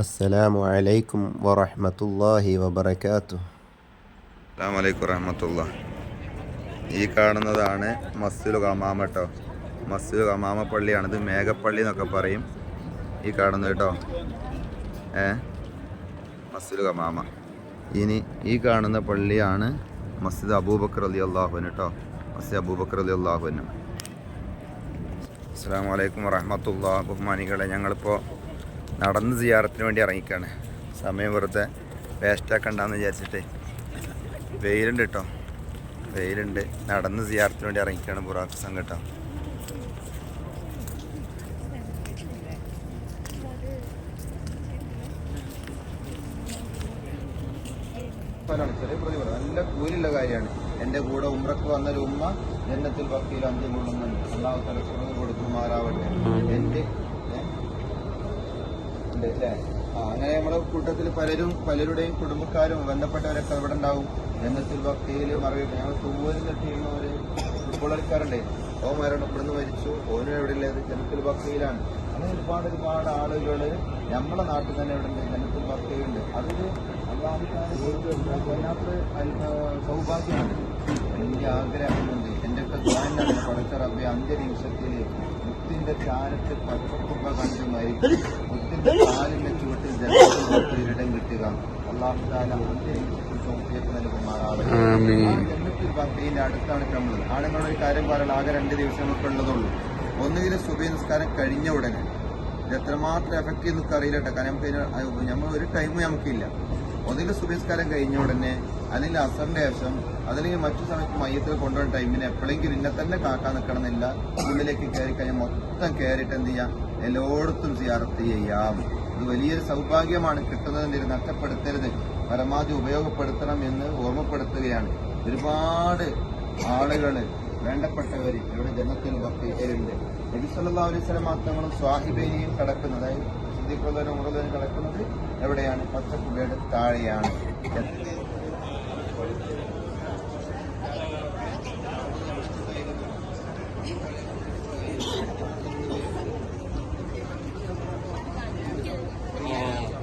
അസ്സലാമു അലൈക്കും വറഹ്മത്തുള്ളാഹി വബറകാതുഹു. അസ്സാമലൈക്കും വറഹമത്തല്ല ഈ കാണുന്നതാണ് മസ്ജിദ് കമാമ കേട്ടോ മസ്ജിദ് കമാമ പള്ളിയാണ് ഇത് മേഘപ്പള്ളി എന്നൊക്കെ പറയും. ഈ കാണുന്നത് കേട്ടോ ഏ? മസ്ജിദ് കമാമ ഇനി ഈ കാണുന്ന പള്ളിയാണ് മസ്ജിദ് അബൂബക്കർ അലി അള്ളാഹുവിന് കേട്ടോ മസ്ജിദ് അബൂബക്കർ അലി അള്ളാഹുവിന് അസ്സാം വലൈക്കും വറഹമത്തുള്ള. ബഹുമാനികളെ ഞങ്ങളിപ്പോൾ നടന്ന് സിയാറത്തിന് വേണ്ടി ഇറങ്ങിക്കാണ്. സമയം വെറുതെ വേസ്റ്റാക്കണ്ടെന്ന് വിചാരിച്ചിട്ട്. വെയിലുണ്ട് കേട്ടോ വെയിലുണ്ട്. നടന്ന് സിയാറത്തിന് വേണ്ടി ഇറങ്ങിക്കാണ് ബുറാക്ക് സംഘം കേട്ടോ നല്ല കൂലിയുള്ള കാര്യമാണ്. എന്റെ കൂടെ ഉമ്രക്ക് വന്നൊരു ഉമ്മ ജന്നത്തിൽ ഭക്തിയിൽ അന്ത്യം കൊള്ളുന്നുണ്ട്. അള്ളാഹു തല സ്വർണം കൊടുക്കുമാറാവട്ടെ. എന്റെ? ഉണ്ട് അല്ലേ? അങ്ങനെ നമ്മുടെ കൂട്ടത്തിൽ പലരും പലരുടെയും കുടുംബക്കാരും ബന്ധപ്പെട്ടവരൊക്കെ അവിടെ ഉണ്ടാവും. എന്നത്തിൽ ഭക്തിയിൽ മറിയിട്ട് ഞങ്ങൾ തൂവലിൽ ചെയ്യുന്ന ഒരു ഫുട്ബോൾ കളിക്കാറുണ്ട്. ഓ മരണം ഇവിടുന്ന് മരിച്ചു ഓനും എവിടെ ഉള്ളത്? ജനത്തിൽ ഭക്തിയിലാണ് അങ്ങനെ ഒരുപാട് ഒരുപാട് ആളുകൾ നമ്മുടെ നാട്ടിൽ തന്നെ ഇവിടെ ഉണ്ട് ജനത്തിൽ ഭക്തിയുണ്ട് അതൊരു അള്ളാഹുക്കാരുടെ സൗഭാഗ്യമാണ്. എനിക്ക് ആഗ്രഹമുണ്ട് എന്റെ ഒക്കെ ഗ്രാൻഡാണ് പഠിച്ച റബ്ബെ അന്ത്യനിമിഷത്തിൽ മുത്തിന്റെ ചാരത്തിൽ പച്ചക്കുപ്പ കണ്ട് മരിക്കും. അടുത്താണ് നമ്മൾ ആകെ രണ്ട് ഒന്നുകിൽ സുബി നിസ്കാരം കഴിഞ്ഞ ഉടനെ എത്രമാത്രം എഫക്റ്റ് ചെയ്യുന്ന അറിയില്ല കേട്ടോ കാരണം നമ്മൾ ഒരു ടൈമും നമുക്കില്ല ഒന്നുകിൽ സുബൈസ്കാരം കഴിഞ്ഞ ഉടനെ അല്ലെങ്കിൽ അസറിന്റെ ശേഷം അതല്ലെങ്കിൽ മറ്റു സമയത്ത് മയ്യത്തിൽ കൊണ്ടുപോകുന്ന ടൈമിന് എപ്പോഴെങ്കിലും ഇന്നെ തന്നെ കാക്കാൻ നിൽക്കണമെന്നില്ല. ഉള്ളിലേക്ക് കയറി കഴിഞ്ഞാൽ മൊത്തം കയറിയിട്ട് എന്ത് ചെയ്യാം? എല്ലായിടത്തും സിയാറത്ത് ചെയ്യാം. ഇത് വലിയൊരു സൗഭാഗ്യമാണ്. കിട്ടുന്നതിന്റെ നഷ്ടപ്പെടുത്തരുത്. പരമാവധി ഉപയോഗപ്പെടുത്തണം എന്ന് ഓർമ്മപ്പെടുത്തുകയാണ്. ഒരുപാട് ആളുകൾ വേണ്ടപ്പെട്ടവർ ഇവിടെ ജനത്തിൽ ഭക്തിയുണ്ട് നബിസല്ലാ അലൈഹി സ്വലം മാത്രങ്ങളും സ്വാഹിബേനിയും കടക്കുന്നത് അതായത് സിദ്ദീഖുള്ളവരും ഉറുദനും കിടക്കുന്നത് എവിടെയാണ്? പച്ചക്കുബയുടെ താഴെയാണ്.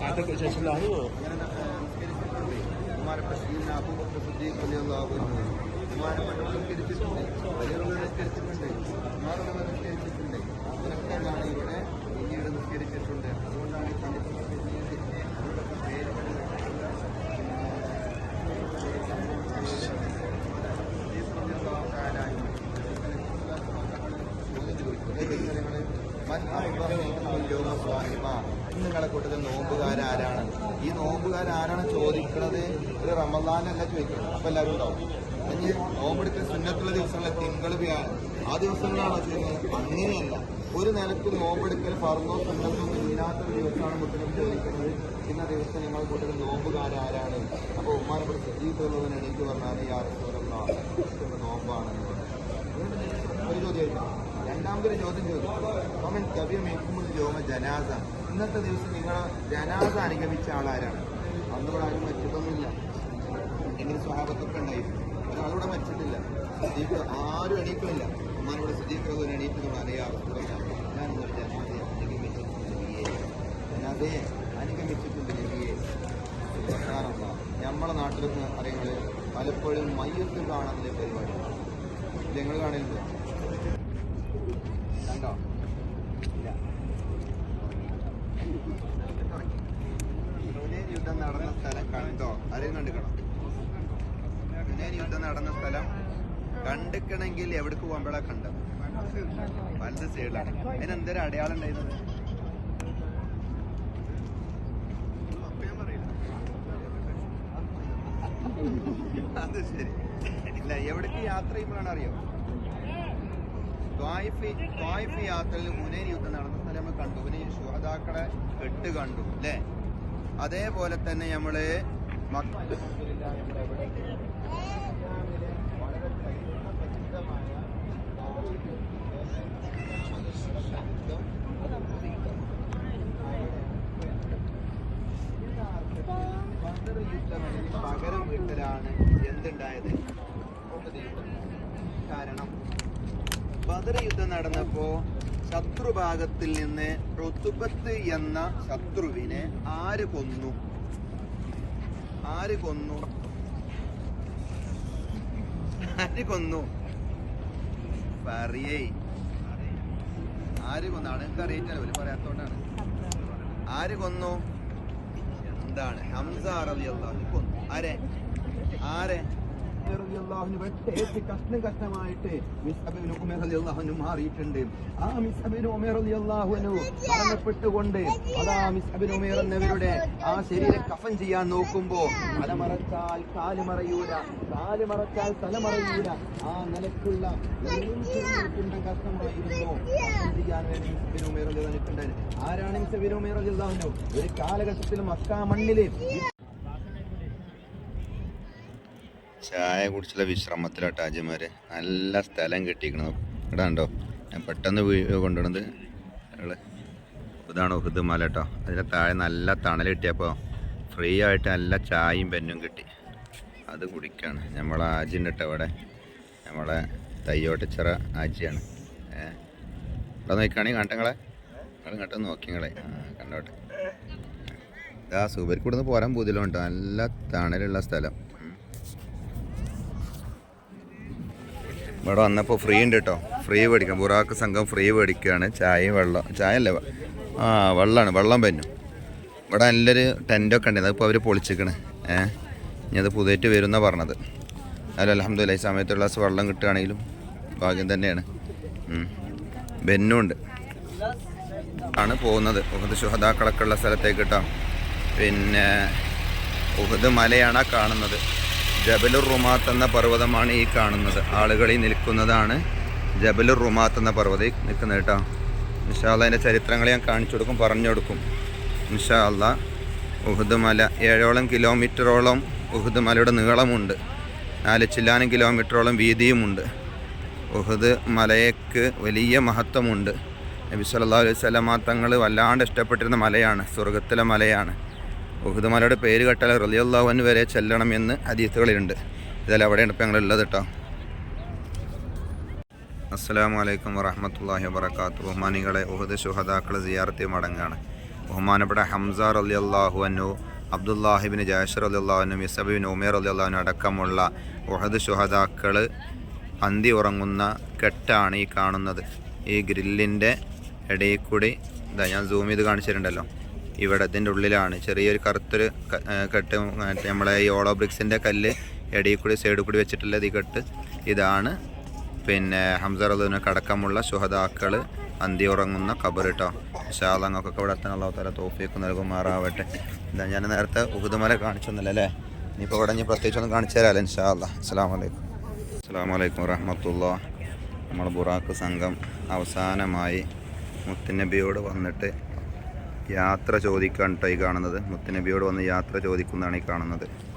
عندك اجازه الله هو ہمارے پاس یہ ناپو صدیق علی اللہ عنہ ہمارے پاس کرتے ہیں علی اللہ کرتے ہیں നിങ്ങളുടെ കൂട്ടത്തിൽ നോമ്പുകാരാരാണ്? ഈ നോമ്പുകാരാരാണ് ചോദിക്കുന്നത് ഒരു റമദാനല്ല ചോദിക്കുന്നത്. അപ്പൊ എല്ലാവരും ഉണ്ടാവും. ഇനി നോമ്പെടുക്കൽ സുന്നത്തുള്ള ദിവസങ്ങളെ തിങ്കൾ വ്യാഴം. ആ ദിവസങ്ങളാണോ ചോദിക്കുന്നത് അങ്ങനെയല്ല. ഒരു നിലയ്ക്ക് നോമ്പെടുക്കൽ പറഞ്ഞോ സുന്നത്തൊന്നും ഇല്ലാത്തൊരു ദിവസമാണ് മുസ്ലിം ചോദിക്കുന്നത്. ഇന്ന ദിവസം നിങ്ങൾ കൂട്ടത്തിൽ നോമ്പുകാരാരാണ്. അപ്പൊ ഉമ്മാനപ്പെടുത്ത സജീവിക്കുന്നതിന് എണീറ്റ് പറഞ്ഞാൽ ആർക്കുള്ള നോമ്പാണെന്ന് നിങ്ങൾക്ക് ഒരു ചോദ്യമായില്ല രണ്ടാമതൊരു ചോദ്യം ചോദിച്ചു. അവൻ കവി മേക്കുമ്പോൾ ലോക ജനാസ. ഇന്നത്തെ ദിവസം നിങ്ങൾ ജനാസ അനുഗമിച്ച ആളാരാണ്? അന്നിവിടെ ആരും മരിച്ചിട്ടൊന്നുമില്ല. എങ്കിലും സ്വഭാവത്തൊക്കെ ഉണ്ടായിരുന്നു? ഒരാളിവിടെ മരിച്ചിട്ടില്ല. സദീഖ് ആരും എണീക്കുന്നില്ല. അമ്മാനോട് സദീഖ് എണീറ്റ് നമ്മൾ അറിയാം. ഞാൻ ഇന്നൊരു ജനാസയെ അനുഗമിച്ചിട്ടുണ്ട്. നമ്മളെ നാട്ടിലൊക്കെ അറിയുന്നത് പലപ്പോഴും മയ്യത്ത് കാണുന്ന പരിപാടിയാണ്. ഞങ്ങൾ കാണില്ലേ കണ്ടോ ഇല്ല. ഹുനൈൻ യുദ്ധം നടന്ന സ്ഥലം കണ്ടോ? ആരെയും കണ്ടിക്കണോ ഹുനൈൻ യുദ്ധം നടന്ന സ്ഥലം കണ്ടിക്കണമെങ്കിൽ എവിടേക്ക് പോകുമ്പോഴാ കണ്ടത്? വലത് സൈഡിലാണ്. അതിന് എന്തൊരു അടയാളം ഉണ്ടായിരുന്നത്? അത് ശരി. ഇല്ല എവിടേക്ക് യാത്ര ചെയ്യുമ്പോഴാണ് അറിയോ? ത്വായിഫ് ത്വായിഫ് യാത്രയിൽ ഹുനൈൻ യുദ്ധം നടന്ന സ്ഥലം നമ്മൾ കണ്ടു ഹുനൈൻ ശുഹദാക്കളെ കെട്ട് കണ്ടു അല്ലേ അതേപോലെ തന്നെ നമ്മൾ പകരം വീട്ടലാണ് എന്തുണ്ടായത്. കാരണം ബദർ യുദ്ധം നടന്നപ്പോ ശത്രുഭാഗത്തിൽ നിന്ന് റുത്തുബത്ത് എന്ന ശത്രുവിനെ ആര് കൊന്നു? ആര് കൊന്നു? ആര് കൊന്നു? പറയേ. ആര് കൊന്നു? ആൾക്ക് അറിയിച്ചാലും പറയാത്തോണ്ടാണ്. ആര് കൊന്നു? എന്താണ്? ഹംസ അൻഹു കൊന്നു. ആരെ? ആരെ? മാറിയിട്ടുണ്ട്. ആ അതാ എന്നവരുടെ ആ ശരീരം കഫൻ ചെയ്യാൻ നോക്കുമ്പോ തലമറച്ചാൽ കാൽ മറയൂല കാൽ മറച്ചാൽ തല ആ നിലക്കുള്ള കഷ്ണമായിരുന്നു. ആരാണ് മിസ്അബ് ഇബ്നു ഉമർ ഒരു കാലഘട്ടത്തിൽ മക്ക മണ്ണിൽ ചായ കുടിച്ചുള്ള വിശ്രമത്തിലാട്ടോ അജമാര് നല്ല സ്ഥലം കിട്ടിയിരിക്കണം ഇവിടെ ഉണ്ടോ ഞാൻ പെട്ടെന്ന് വീഡിയോ കൊണ്ടുവന്നത് ഇതാണ് ഉഹുദ് മല കേട്ടോ അതിന്റെ താഴെ നല്ല തണൽ കിട്ടിയപ്പോൾ ഫ്രീ ആയിട്ട് നല്ല ചായയും പെന്നും കിട്ടി. അത് കുടിക്കാണ്. നമ്മളെ ആജിന്റെ കേട്ടോ ഇവിടെ. നമ്മളെ തയ്യോട്ടിച്ചിറ ആജിയാണ്. ഏ? ഇവിടെ നോക്കുകയാണെങ്കിൽ കണ്ടങ്ങളെ? നിങ്ങൾ കണ്ടു നോക്കിങ്ങളെ കണ്ടോട്ടെ. ഇതാ സൂപരിക്കൂടുന്ന് പോരാൻ പൂതിലുണ്ടോ നല്ല തണലുള്ള സ്ഥലം. ഇവിടെ വന്നപ്പോൾ ഫ്രീ ഉണ്ട് കേട്ടോ ഫ്രീ മേടിക്കാം ബുറാക്ക് സംഘം ഫ്രീ മേടിക്കുകയാണ്. ചായയും വെള്ളം. ചായ അല്ലേ ആ വെള്ളമാണ് വെള്ളം പറ്റു ഇവിടെ നല്ലൊരു ടെന്റൊക്കെ ഉണ്ട്. അതിപ്പോൾ അവർ പൊളിച്ചിക്കണ് ഏ? ഇനി അത് പുതിയിട്ട് വരുന്ന പറഞ്ഞത്. അല്ല അലഹമ്മദില്ല ഈ സമയത്തുള്ള വെള്ളം കിട്ടുകയാണെങ്കിലും ഭാഗ്യം തന്നെയാണ്. ബെന്നുണ്ട് ആണ് പോകുന്നത്. ഉഹദ് ശുഹദാക്കളൊക്കെ ഉള്ള സ്ഥലത്തേക്ക് കേട്ടോ പിന്നെ ഉഹദ് മലയാണ് കാണുന്നത്. ജബലുർ റുമാത്ത് എന്ന പർവതമാണ് ഈ കാണുന്നത്. ആളുകളിൽ നിൽക്കുന്നതാണ് ജബലുർ റുമാത്ത് എന്ന പർവതം. നിൽക്കുന്നത് കേട്ടോ. ഇൻഷാല്ല അതിന്റെ ചരിത്രങ്ങൾ ഞാൻ കാണിച്ചു കൊടുക്കും പറഞ്ഞു കൊടുക്കും. ഇൻഷാല്ല ഉഹുദ് മല ഏഴോളം കിലോമീറ്ററോളം ഉഹുദ് മലയുടെ നീളമുണ്ട്. നാല് ചില്ലാനും കിലോമീറ്ററോളം വീതിയുമുണ്ട്. ഉഹുദ് മലയ്ക്ക് വലിയ മഹത്വമുണ്ട്. നബി സല്ലല്ലാഹു അലൈഹി വസല്ലമ തങ്ങൾ വല്ലാണ്ട് ഇഷ്ടപ്പെട്ടിരുന്ന മലയാണ് സ്വർഗത്തിലെ മലയാണ്. ഉഹദ് മലയുടെ പേര് കേട്ടാൽ റലിയുള്ളവൻ വരെ ചെല്ലണമെന്ന് ഹദീസുകളിലുണ്ട്. ഇതെല്ലാം അവിടെയാണ് ഇപ്പം ഞങ്ങളുള്ളത് കേട്ടോ അസ്സലാമു അലൈക്കും വറഹ്മത്തുള്ളാഹി വബറകാത്തു ബഹുമാനികളെ ഉഹദ് ശുഹദാക്കളെ സിയാർത്തി മടങ്ങാണ്. ബഹുമാനപ്പെട്ട ഹംസ റളിയല്ലാഹു അൻഹു അബ്ദുല്ലാഹിബിൻ ജാഷർ റളിയല്ലാഹു അൻഹു മിസബിൻ ഉമേർ റളിയല്ലാഹു അൻഹു അടക്കമുള്ള ഉഹദ് ശുഹദാക്കൾ അന്തി ഉറങ്ങുന്ന കെട്ടാണ് ഈ കാണുന്നത്. ഈ ഗ്രില്ലിന്റെ ഇടയിൽ കൂടി ഇതാ ഞാൻ സൂം ചെയ്ത് കാണിച്ചിട്ടുണ്ടല്ലോ. ഇവിടെ ഇതിന്റെ ഉള്ളിലാണ്. ചെറിയൊരു കറുത്തൊരു കെട്ട് നമ്മളെ ഈ ഓളോ ബ്രിക്സിന്റെ കല്ല് ഇടയിൽ കൂടി സൈഡിൽ കൂടി വെച്ചിട്ടുള്ളത് ഈ കെട്ട് ഇതാണ്. പിന്നെ ഹംസർ ഹംസറദിന് കടക്കമുള്ള ശുഹദാക്കൾ അന്തി ഉറങ്ങുന്ന ഖബർ കേട്ടോ വിശാലങ്ങൾക്കൊക്കെ ഇവിടെ എത്താൻ അള്ളാഹു തല തോഫിയൊക്കെ നൽകുമാറാവട്ടെ. എന്താ ഞാൻ നേരത്തെ ഉഹുദുമല കാണിച്ചൊന്നുമില്ല അല്ലേ? ഇനിയിപ്പോൾ ഇവിടെ ഇനി പ്രത്യേകിച്ചൊന്നും കാണിച്ചു തരാമല്ലോ ഇൻഷാ അല്ലാ അസ്സാം വലൈക്കും അസ്സാം വലൈക്കും വറഹമത്തുള്ള നമ്മൾ ബുറാക്ക് സംഘം അവസാനമായി മുത്തുനബിയോട് വന്നിട്ട് യാത്ര ചോദിക്കാൻ കേട്ടോ ഈ കാണുന്നത്. മുത്തുനബിയോട് വന്ന് യാത്ര ചോദിക്കുന്നതാണ് ഈ കാണുന്നത്.